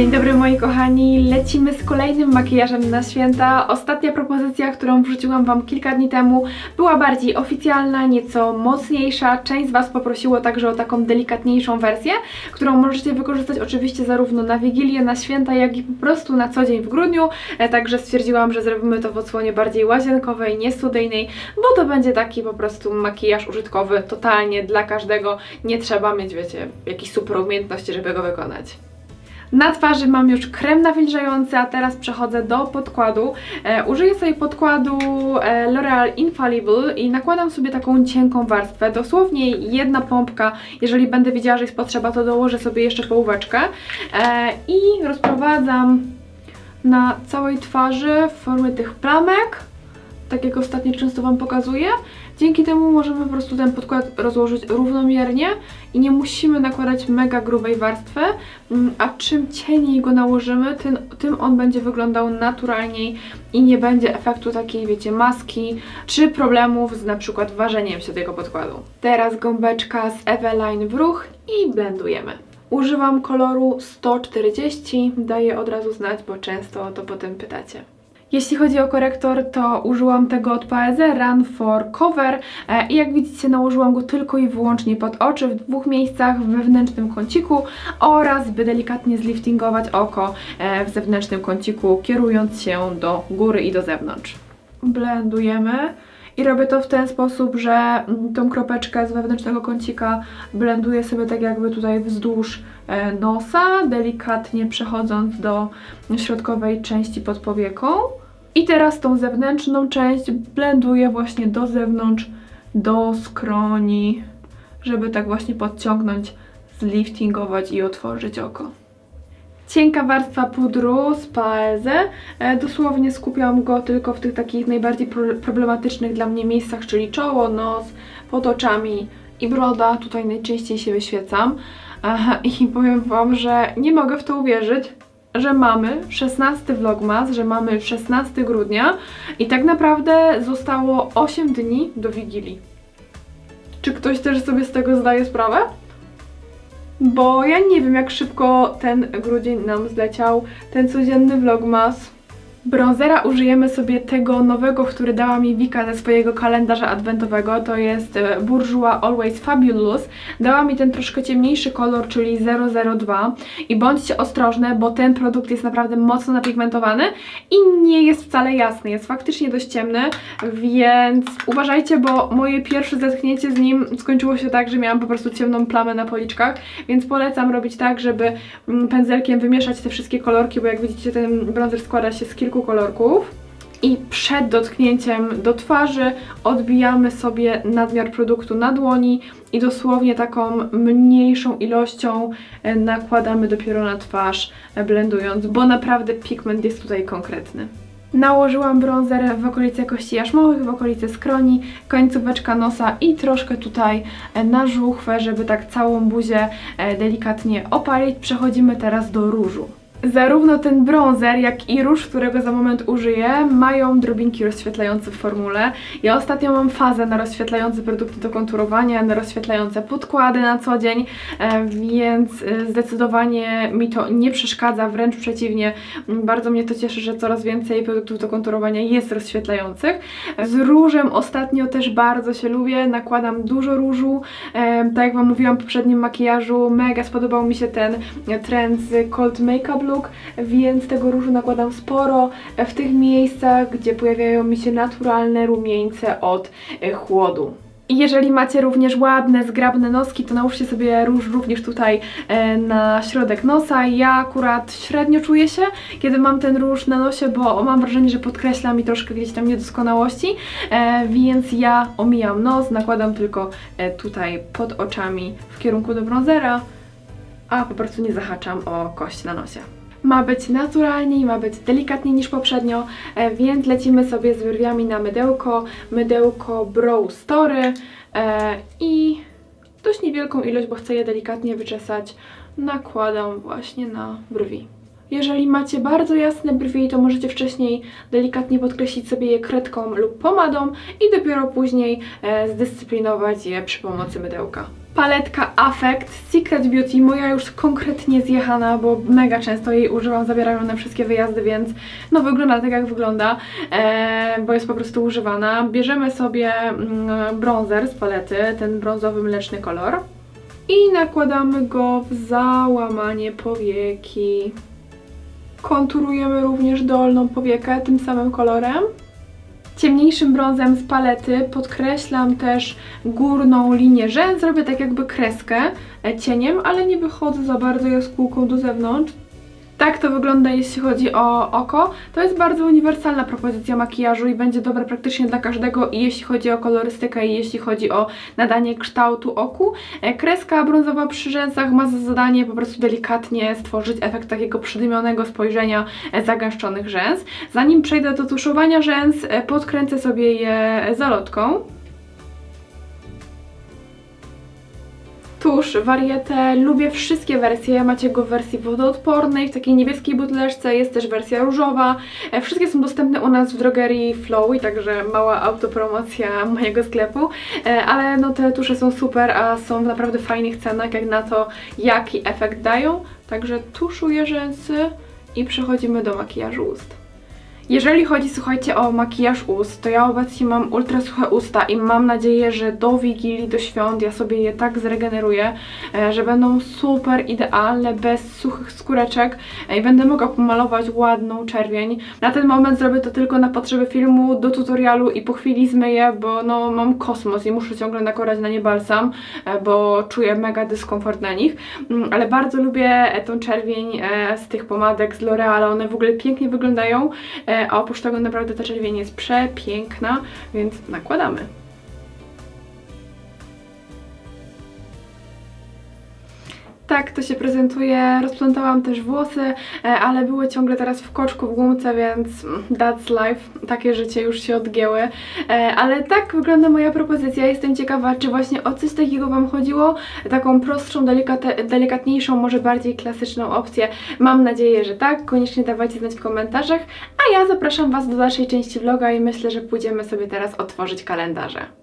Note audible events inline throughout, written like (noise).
Dzień dobry moi kochani, lecimy z kolejnym makijażem na święta. Ostatnia propozycja, którą wrzuciłam Wam kilka dni temu, była bardziej oficjalna, nieco mocniejsza. Część z Was poprosiło także o taką delikatniejszą wersję, którą możecie wykorzystać oczywiście zarówno na Wigilię, na święta, jak i po prostu na co dzień w grudniu. E, Także stwierdziłam, że zrobimy to w odsłonie bardziej łazienkowej, nie studyjnej, bo to będzie taki po prostu makijaż użytkowy, totalnie dla każdego. Nie trzeba mieć, wiecie, jakichś super umiejętności, żeby go wykonać. Na twarzy mam już krem nawilżający, a teraz przechodzę do podkładu. E, użyję sobie podkładu e, L'Oreal Infallible i nakładam sobie taką cienką warstwę, dosłownie jedna pompka. Jeżeli będę widziała, że jest potrzeba, to dołożę sobie jeszcze połóweczkę e, i rozprowadzam na całej twarzy w formie tych plamek, tak jak ostatnio często Wam pokazuję. Dzięki temu możemy po prostu ten podkład rozłożyć równomiernie i nie musimy nakładać mega grubej warstwy, Mm, a czym cieniej go nałożymy, tym, tym on będzie wyglądał naturalniej i nie będzie efektu takiej, wiecie, maski, czy problemów z na przykład ważeniem się tego podkładu. Teraz gąbeczka z Eveline w ruch i blendujemy. Używam koloru 140, daję od razu znać, bo często to potem pytacie. Jeśli chodzi o korektor, to użyłam tego od Paese Run for Cover e, i jak widzicie nałożyłam go tylko i wyłącznie pod oczy w dwóch miejscach w wewnętrznym kąciku oraz by delikatnie zliftingować oko e, w zewnętrznym kąciku kierując się do góry i do zewnątrz. Blendujemy i robię to w ten sposób, że mm, tą kropeczkę z wewnętrznego kącika blenduję sobie tak jakby tutaj wzdłuż e, nosa, delikatnie przechodząc do środkowej części pod powieką. I teraz tą zewnętrzną część blenduję właśnie do zewnątrz, do skroni, żeby tak właśnie podciągnąć, zliftingować i otworzyć oko. Cienka warstwa pudru z Paese. E, Dosłownie skupiam go tylko w tych takich najbardziej pro- problematycznych dla mnie miejscach, czyli czoło, nos, pod oczami i broda. Tutaj najczęściej się wyświecam. Aha, I powiem Wam, że nie mogę w to uwierzyć, że mamy 16 vlogmas, że mamy 16 grudnia i tak naprawdę zostało 8 dni do Wigilii. Czy ktoś też sobie z tego zdaje sprawę? Bo ja nie wiem, jak szybko ten grudzień nam zleciał, ten codzienny vlogmas. Bronzera użyjemy sobie tego nowego, który dała mi Wika ze swojego kalendarza adwentowego, to jest e, Bourjois Always Fabulous. Dała mi ten troszkę ciemniejszy kolor, czyli 002 i bądźcie ostrożne, bo ten produkt jest naprawdę mocno napigmentowany i nie jest wcale jasny, jest faktycznie dość ciemny, więc uważajcie, bo moje pierwsze zetknięcie z nim skończyło się tak, że miałam po prostu ciemną plamę na policzkach, więc polecam robić tak, żeby mm, pędzelkiem wymieszać te wszystkie kolorki, bo jak widzicie ten bronzer składa się z kilku kolorków. I przed dotknięciem do twarzy odbijamy sobie nadmiar produktu na dłoni i dosłownie taką mniejszą ilością e, nakładamy dopiero na twarz, e, blendując, bo naprawdę pigment jest tutaj konkretny. Nałożyłam bronzer w okolice kości jarzmowych, w okolice skroni, końcóweczka nosa i troszkę tutaj e, na żuchwę, żeby tak całą buzię delikatnie opalić. Przechodzimy teraz do różu. Zarówno ten bronzer, jak i róż, którego za moment użyję, mają drobinki rozświetlające w formule. Ja ostatnio mam fazę na rozświetlające produkty do konturowania, na rozświetlające podkłady na co dzień, e, więc e, zdecydowanie mi to nie przeszkadza, wręcz przeciwnie. Bardzo mnie to cieszy, że coraz więcej produktów do konturowania jest rozświetlających. Z różem ostatnio też bardzo się lubię, nakładam dużo różu. E, Tak jak Wam mówiłam w poprzednim makijażu, mega spodobał mi się ten trend z Cold Makeup Look, więc tego różu nakładam sporo e, w tych miejscach, gdzie pojawiają mi się naturalne rumieńce od e, chłodu. I jeżeli macie również ładne, zgrabne noski, to nałóżcie sobie róż również tutaj e, na środek nosa. Ja akurat średnio czuję się, kiedy mam ten róż na nosie, bo mam wrażenie, że podkreśla mi troszkę gdzieś tam niedoskonałości, więc ja omijam nos, nakładam tylko tutaj pod oczami w kierunku do bronzera, a po prostu nie zahaczam o kość na nosie. Ma być naturalniej, ma być delikatniej niż poprzednio, e, więc lecimy sobie z wyrwiami na mydełko. Mydełko Brow Story e, i dość niewielką ilość, bo chcę je delikatnie wyczesać, nakładam właśnie na brwi. Jeżeli macie bardzo jasne brwi, to możecie wcześniej delikatnie podkreślić sobie je kredką lub pomadą i dopiero później e, zdyscyplinować je przy pomocy mydełka. Paletka Affect Secret Beauty, moja już konkretnie zjechana, bo mega często jej używam, zabierają na wszystkie wyjazdy, więc no wygląda tak jak wygląda, e, bo jest po prostu używana. Bierzemy sobie mm, bronzer z palety, ten brązowy mleczny kolor i nakładamy go w załamanie powieki. Konturujemy również dolną powiekę tym samym kolorem. Ciemniejszym brązem z palety podkreślam też górną linię rzęs, robię tak jakby kreskę e, cieniem, ale nie wychodzę za bardzo jaskółką do zewnątrz. Tak to wygląda jeśli chodzi o oko. To jest bardzo uniwersalna propozycja makijażu i będzie dobra praktycznie dla każdego i jeśli chodzi o kolorystykę i jeśli chodzi o nadanie kształtu oku. E, Kreska brązowa przy rzęsach ma za zadanie po prostu delikatnie stworzyć efekt takiego przydymionego spojrzenia e, zagęszczonych rzęs. Zanim przejdę do tuszowania rzęs, e, podkręcę sobie je zalotką. Tusz Varieté, lubię wszystkie wersje, macie go w wersji wodoodpornej, w takiej niebieskiej buteleczce, jest też wersja różowa. E, Wszystkie są dostępne u nas w drogerii Flowy, także mała autopromocja mojego sklepu, E, ale no te tusze są super, a są w naprawdę fajnych cenach jak na to, jaki efekt dają. Także tuszuję rzęsy i przechodzimy do makijażu ust. Jeżeli chodzi, słuchajcie, o makijaż ust, to ja obecnie mam ultra suche usta i mam nadzieję, że do Wigilii, do świąt ja sobie je tak zregeneruję, e, że będą super idealne, bez suchych skóreczek e, i będę mogła pomalować ładną czerwień. Na ten moment zrobię to tylko na potrzeby filmu, do tutorialu i po chwili zmyję, bo no mam kosmos i muszę ciągle nakładać na nie balsam, e, bo czuję mega dyskomfort na nich, Mm, ale bardzo lubię tą czerwień z tych pomadek z L'Oreala, one w ogóle pięknie wyglądają, a oprócz tego naprawdę ta czerwień jest przepiękna, więc nakładamy. Tak to się prezentuje. Rozplątałam też włosy, e, ale były ciągle teraz w koczku w gumce, więc that's life. Takie życie już się odgięły. E, Ale tak wygląda moja propozycja. Jestem ciekawa, czy właśnie o coś takiego Wam chodziło. Taką prostszą, delikatniejszą, może bardziej klasyczną opcję. Mam nadzieję, że tak. Koniecznie dawajcie znać w komentarzach. A ja zapraszam Was do dalszej części vloga i myślę, że pójdziemy sobie teraz otworzyć kalendarze.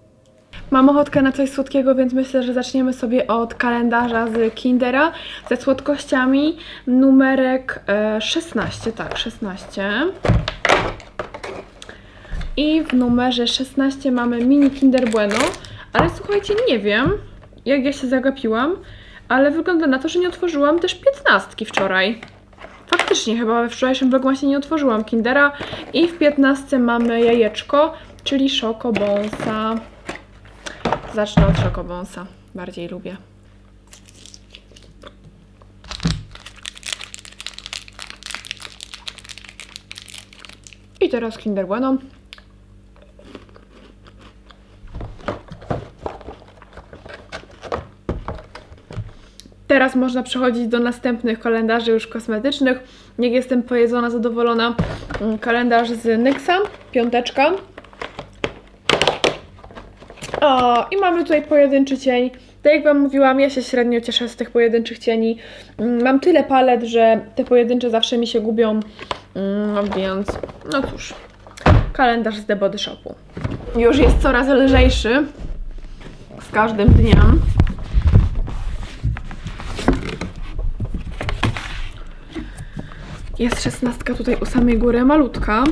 Mam ochotkę na coś słodkiego, więc myślę, że zaczniemy sobie od kalendarza z Kindera ze słodkościami. Numerek e, 16, tak, 16. I w numerze 16 mamy mini Kinder Bueno, ale słuchajcie, nie wiem, jak ja się zagapiłam, ale wygląda na to, że nie otworzyłam też 15 wczoraj. Faktycznie, chyba we wczorajszym vlogmasie nie otworzyłam Kindera. I w 15 mamy jajeczko, czyli Szokobonsa. Zacznę od Szokobonsa. Bardziej lubię. I teraz Kinder Bueno. Teraz można przechodzić do następnych kalendarzy już kosmetycznych. Niech jestem pojedzona, zadowolona. Mm, Kalendarz z NYXa, piąteczka. O, i mamy tutaj pojedynczy cień. Tak jak Wam mówiłam, ja się średnio cieszę z tych pojedynczych cieni. Mm, Mam tyle palet, że te pojedyncze zawsze mi się gubią, Mm, więc no cóż, kalendarz z The Body Shopu. Już jest coraz lżejszy z każdym dniem. Jest szesnastka tutaj u samej góry, malutka.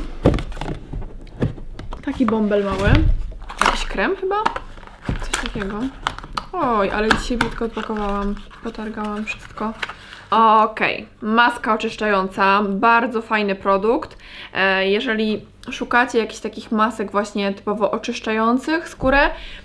Taki bąbel mały. Krem chyba? Coś takiego. Oj, ale dzisiaj brzydko odpakowałam. Potargałam wszystko. Okej, maska oczyszczająca, bardzo fajny produkt. E, jeżeli szukacie jakichś takich masek właśnie typowo oczyszczających skórę,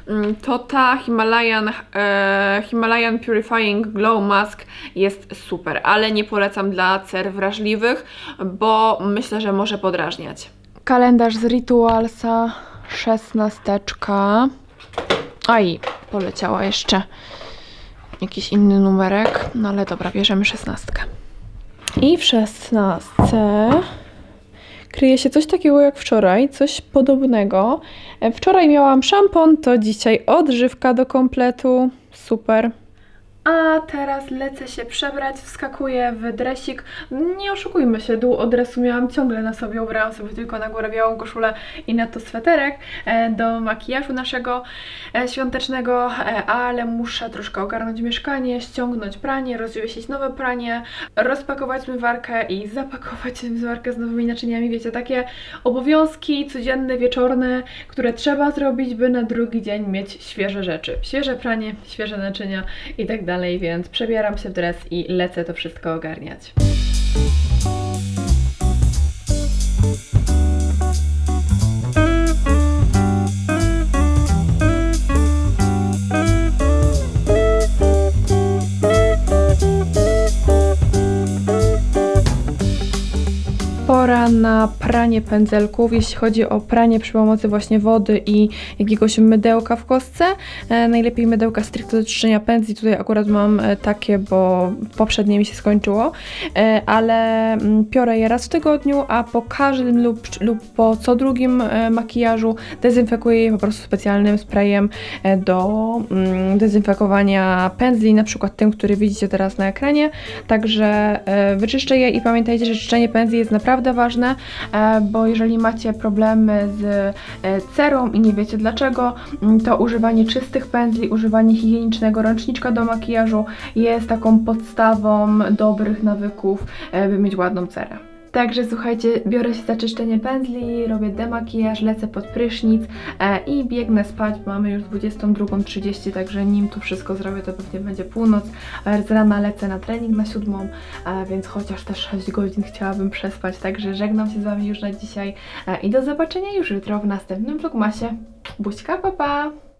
mm, to ta Himalayan, e, Himalayan Purifying Glow Mask jest super, ale nie polecam dla cer wrażliwych, bo myślę, że może podrażniać. Kalendarz z Ritualsa, szesnasteczka. A i poleciała jeszcze jakiś inny numerek, no ale dobra, bierzemy szesnastkę. I w szesnastce kryje się coś takiego jak wczoraj, coś podobnego. E, Wczoraj miałam szampon, to dzisiaj odżywka do kompletu. Super. A teraz lecę się przebrać, wskakuję w dresik. Nie oszukujmy się, dół od dresu miałam ciągle na sobie, ubrałam sobie tylko na górę białą koszulę i na to sweterek e, do makijażu naszego e, świątecznego, e, ale muszę troszkę ogarnąć mieszkanie, ściągnąć pranie, rozwiesić nowe pranie, rozpakować zmywarkę i zapakować (laughs) zmywarkę z nowymi naczyniami. Wiecie, takie obowiązki codzienne, wieczorne, które trzeba zrobić, by na drugi dzień mieć świeże rzeczy. Świeże pranie, świeże naczynia i tak dalej, więc przebieram się w dres i lecę to wszystko ogarniać. Na pranie pędzelków, jeśli chodzi o pranie przy pomocy właśnie wody i jakiegoś mydełka w kostce. E, najlepiej mydełka stricte do czyszczenia pędzli. Tutaj akurat mam e, takie, bo poprzednie mi się skończyło, e, ale mm, piorę je raz w tygodniu, a po każdym lub, lub po co drugim makijażu dezynfekuję je po prostu specjalnym sprayem do mm, dezynfekowania pędzli, na przykład tym, który widzicie teraz na ekranie. Także wyczyszczę je i pamiętajcie, że czyszczenie pędzli jest naprawdę ważne, e, bo jeżeli macie problemy z e, cerą i nie wiecie dlaczego, m, to używanie czystych pędzli, używanie higienicznego ręczniczka do makijażu jest taką podstawą dobrych nawyków, e, by mieć ładną cerę. Także słuchajcie, biorę się za czyszczenie pędzli, robię demakijaż, lecę pod prysznic e, i biegnę spać. Mamy już 22.30, także nim to wszystko zrobię, to pewnie będzie północ. Z rana lecę na trening na siódmą, e, więc chociaż te 6 godzin chciałabym przespać. Także żegnam się z Wami już na dzisiaj e, i do zobaczenia już jutro w następnym vlogmasie. Buźka, pa pa!